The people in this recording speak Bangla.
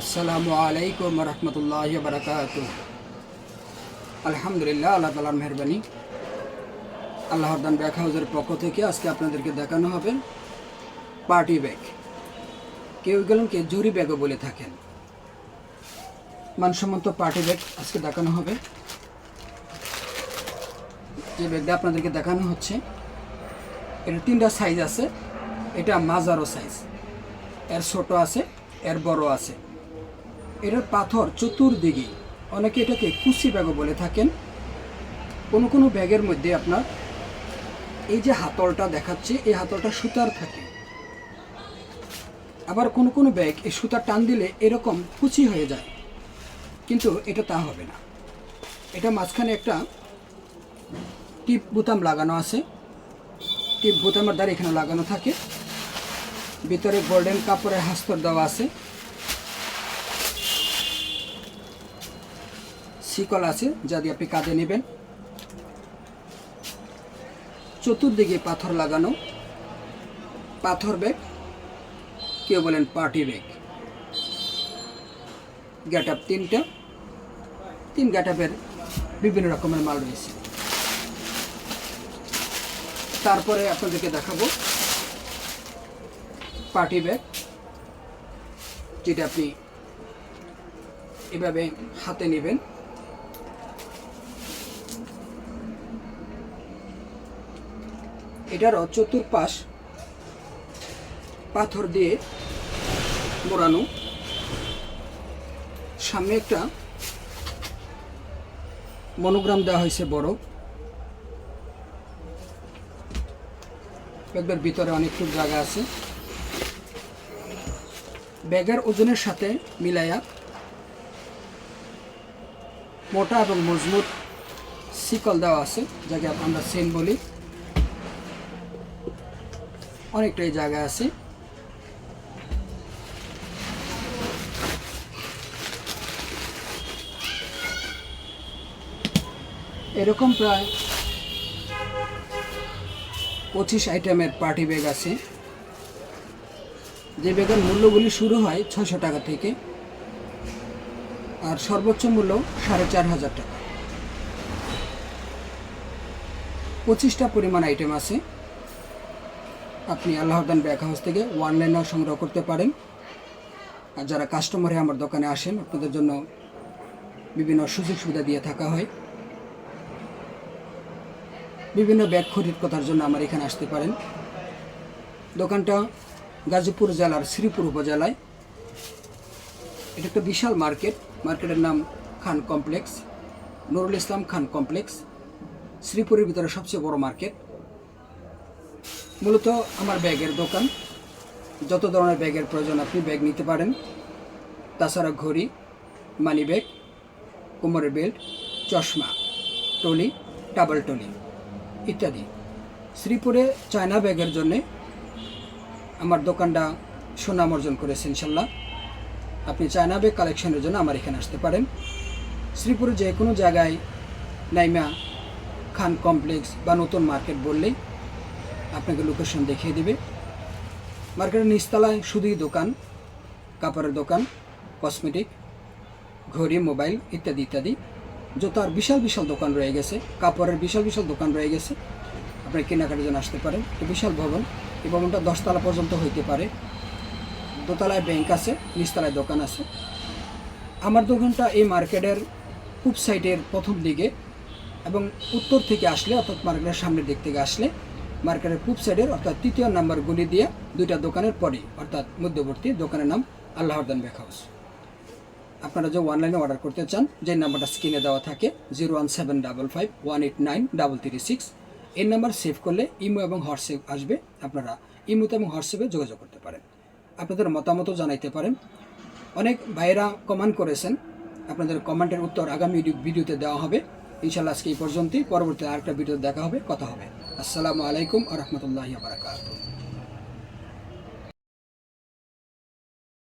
আসসালামু আলাইকুম রহমতুল্লাহ বারকাত। আলহামদুলিল্লাহ, আল্লাহ তালার মেহরবানি। আল্লাহর দান ব্যাগ হাউসের পক্ষ থেকে আজকে আপনাদেরকে দেখানো হবে পার্টি ব্যাগ। কেউ গেলেনকে জরি ব্যাগও বলে থাকেন। মানসম্মত পার্টি ব্যাগ আজকে দেখানো হবে। যে ব্যাগটা আপনাদেরকে দেখানো হচ্ছে এটা তিনটা সাইজ আছে। এটা মাজারো সাইজ এর ছোট আছে, এর বড় আছে। এটার পাথর চতুর্দিকে, অনেকে এটাকে কুচি ব্যাগও বলে থাকেন। কোনো কোনো ব্যাগের মধ্যে আপনার এই যে হাতলটা দেখাচ্ছে, এই হাতলটা সুতার থাকে। আবার কোনো কোনো ব্যাগ এই সুতার টান দিলে এরকম কুচি হয়ে যায়। কিন্তু এটা তা হবে না। এটা মাঝখানে একটা টিপ বোতাম লাগানো আছে। টিপ বোতামের দ্বারা এখানে লাগানো থাকে। ভিতরে গোল্ডেন কাপড়ের হাস্তর দেওয়া আছে। শিকল আছে, যা দিয়ে আপনি কাঁধে নেবেন। চতুর্দিকে পাথর লাগানো, পাথর ব্যাগ, কেউ বলেন পার্টি ব্যাগ। গ্যাট আপ তিনটা, তিন গ্যাট আপের বিভিন্ন রকমের মাল রয়েছে। তারপরে আপনাদেরকে দেখাবো পার্টি ব্যাগ, যেটা আপনি এভাবে হাতে নেবেন। এটারও চতুর্পাশ পাথর দিয়ে মোড়ানো। সামনে একটা মনোগ্রাম দেওয়া হয়েছে বড়। ব্যাগের ভিতরে অনেকটুকু জায়গা আছে। ব্যাগের ওজনের সাথে মিলাইয়া মোটা এবং মজবুত শিকল দেওয়া আছে, যাকে আমরা সেন বলি। অনেকটাই জায়গা আছে। এরকম প্রায় পঁচিশ আইটেমের পার্টি ব্যাগ আছে। যে ব্যাগের মূল্যগুলি শুরু হয় ছশো টাকা থেকে, আর সর্বোচ্চ মূল্য সাড়ে চার হাজার টাকা। পঁচিশটা পরিমাণ আইটেম আছে। আপনি আল্লাহদান ব্যাগ হাউস থেকে অনলাইনেও সংগ্রহ করতে পারেন। আর যারা কাস্টমারে আমার দোকানে আসেন, আপনাদের জন্য বিভিন্ন সুযোগ সুবিধা দিয়ে থাকা হয়। বিভিন্ন ব্যাগ খরিদ করার জন্য আমার এখানে আসতে পারেন। দোকানটা গাজীপুর জেলার শ্রীপুর উপজেলায়। এটা একটা বিশাল মার্কেট। মার্কেটের নাম খান কমপ্লেক্স, নুরুল ইসলাম খান কমপ্লেক্স। শ্রীপুরের ভিতরে সবচেয়ে বড় মার্কেট। মূলত আমার ব্যাগের দোকান। যত ধরনের ব্যাগের প্রয়োজন আপনি ব্যাগ নিতে পারেন। তাছাড়া ঘড়ি, মানি ব্যাগ, কোমরের বেল্ট, চশমা টলি ডাবল টলি ইত্যাদি। শ্রীপুরে চায়না ব্যাগের জন্যে আমার দোকানটা সুনাম অর্জন করেছে ইনশাল্লাহ। আপনি চায়না ব্যাগ কালেকশনের জন্য আমার এখানে আসতে পারেন। শ্রীপুরে যে কোনো জায়গায় নাইমা খান কমপ্লেক্স বা নতুন মার্কেট বললেই আপনাকে লোকেশন দেখিয়ে দেবে। মার্কেটের নিচতলায় শুধুই দোকান, কাপড়ের দোকান কসমেটিক ঘড়ি মোবাইল ইত্যাদি ইত্যাদি। জুতার বিশাল বিশাল দোকান রয়ে গেছে, কাপড়ের বিশাল বিশাল দোকান রয়ে গেছে। আপনি কেনাকাটার জন্য আসতে পারেন বিশাল ভবন। এই ভবনটা দশতলা পর্যন্ত হইতে পারে। দোতলায় ব্যাংক আছে, নিচতলায় দোকান আছে। আমার দোকানটা এই মার্কেটের পূব সাইডের প্রথম দিকে এবং উত্তর থেকে আসলে অর্থাৎ মার্কেটের সামনের দিক থেকে আসলে মার্কেটের পূব সাইডের অর্থাৎ তৃতীয় নাম্বার গুলি দিয়ে দুইটা দোকানের পরই, অর্থাৎ মধ্যবর্তী দোকানের নাম আল্লাহরদান বেক হাউস আপনারা যে অনলাইনে অর্ডার করতে চান, যে নাম্বারটা স্ক্রিনে দেওয়া থাকে zero one seven double five one eight nine double three six এই নাম্বার সেভ করলে ইমো এবং হোয়াটসঅ্যাপ আসবে, আপনারা ইমোতে এবং হোয়াটসঅ্যাপে যোগাযোগ করতে পারেন। আপনাদের মতামতও জানাইতে পারেন। অনেক ভাইয়েরা কমেন্ট করেছেন, আপনাদের কমেন্টের উত্তর আগামী ভিডিওতে দেওয়া হবে। ইনশাল্লাহ আজকে এই পর্যন্তই। পরবর্তী আরেকটা ভিডিও দেখা হবে, কথা হবে। আসসালামু আলাইকুম আ রহমতুল্লাহ